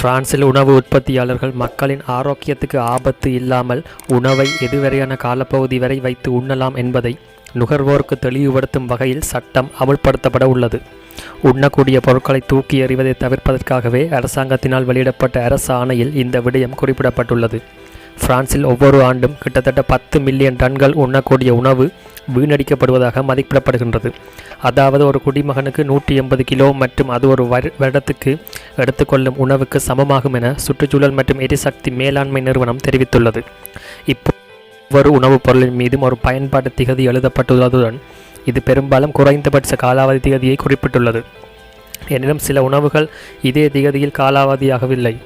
பிரான்சில் உணவு உற்பத்தியாளர்கள் மக்களின் ஆரோக்கியத்துக்கு ஆபத்து இல்லாமல் உணவை எதுவரையான காலப்பகுதி வரை வைத்து உண்ணலாம் என்பதை நுகர்வோருக்கு தெளிவுபடுத்தும் வகையில் சட்டம் அமுல்படுத்தப்பட உள்ளது. உண்ணக்கூடிய பொருட்களை தூக்கி எறிவதை தவிர்ப்பதற்காகவே அரசாங்கத்தினால் வெளியிடப்பட்ட அரசு ஆணையில் இந்த விடயம் குறிப்பிடப்பட்டுள்ளது. பிரான்சில் ஒவ்வொரு ஆண்டும் கிட்டத்தட்ட பத்து மில்லியன் டன்கள் உண்ணக்கூடிய உணவு வீணடிக்கப்படுவதாக மதிப்பிடப்படுகின்றது. அதாவது ஒரு குடிமகனுக்கு நூற்றி எண்பது கிலோ மற்றும் அது ஒரு வரு- வருடத்துக்கு எடுத்துக்கொள்ளும் உணவுக்கு சமமாகும் என சுற்றுச்சூழல் மற்றும் எரிசக்தி மேலாண்மை நிறுவனம் தெரிவித்துள்ளது. இப்போ ஒவ்வொரு உணவுப் பொருளின் மீதும் ஒரு பயன்பாட்டு திகதி எழுதப்பட்டுள்ளதுடன் இது பெரும்பாலும் குறைந்தபட்ச காலாவதி திகதியை குறிப்பிட்டுள்ளது. எனினும் சில உணவுகள் இதே திகதியில் காலாவதியாகவில்லை.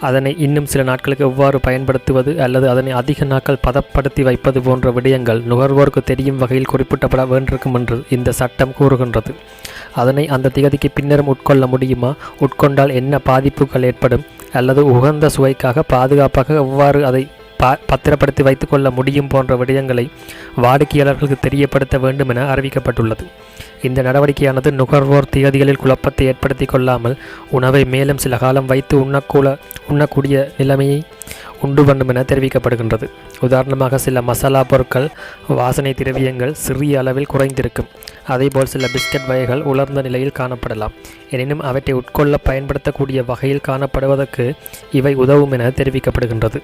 அதனை இன்னும் சில நாட்களுக்கு எவ்வாறு பயன்படுத்துவது அல்லது அதனை அதிக நாட்கள் பதப்படுத்தி வைப்பது போன்ற விடயங்கள் நுகர்வோருக்கு தெரியும் வகையில் குறிப்பிட்டப்பட வேண்டியிருக்கும் என்று இந்த சட்டம் கூறுகின்றது. அதனை அந்த திகதிக்கு பின்னரும் உட்கொள்ள முடியுமா? உட்கொண்டால் என்ன பாதிப்புகள் ஏற்படும்? அல்லது உகந்த சுவைக்காக பாதுகாப்பாக எவ்வாறு அதை ப பத்திரப்படுத்தி வைத்துக்கொள்ள முடியும் போன்ற விடயங்களை வாடிக்கையாளர்களுக்கு தெரியப்படுத்த வேண்டும் என அறிவிக்கப்பட்டுள்ளது. இந்த நடவடிக்கையானது நுகர்வோர் திகதிகளில் குழப்பத்தை ஏற்படுத்தி கொள்ளாமல் உணவை மேலும் சில காலம் வைத்து உண்ணக்கூட உண்ணக்கூடிய நிலைமையை உண்டு பண்ணும் என தெரிவிக்கப்படுகின்றது. உதாரணமாக சில மசாலா பொருட்கள் வாசனை திரவியங்கள் சிறிய அளவில் குறைந்திருக்கும். அதேபோல் சில பிஸ்கட் வகைகள் உலர்ந்த நிலையில் காணப்படலாம். எனினும் அவற்றை உட்கொள்ள பயன்படுத்தக்கூடிய வகையில் காணப்படுவதற்கு இவை உதவும் என தெரிவிக்கப்படுகின்றது.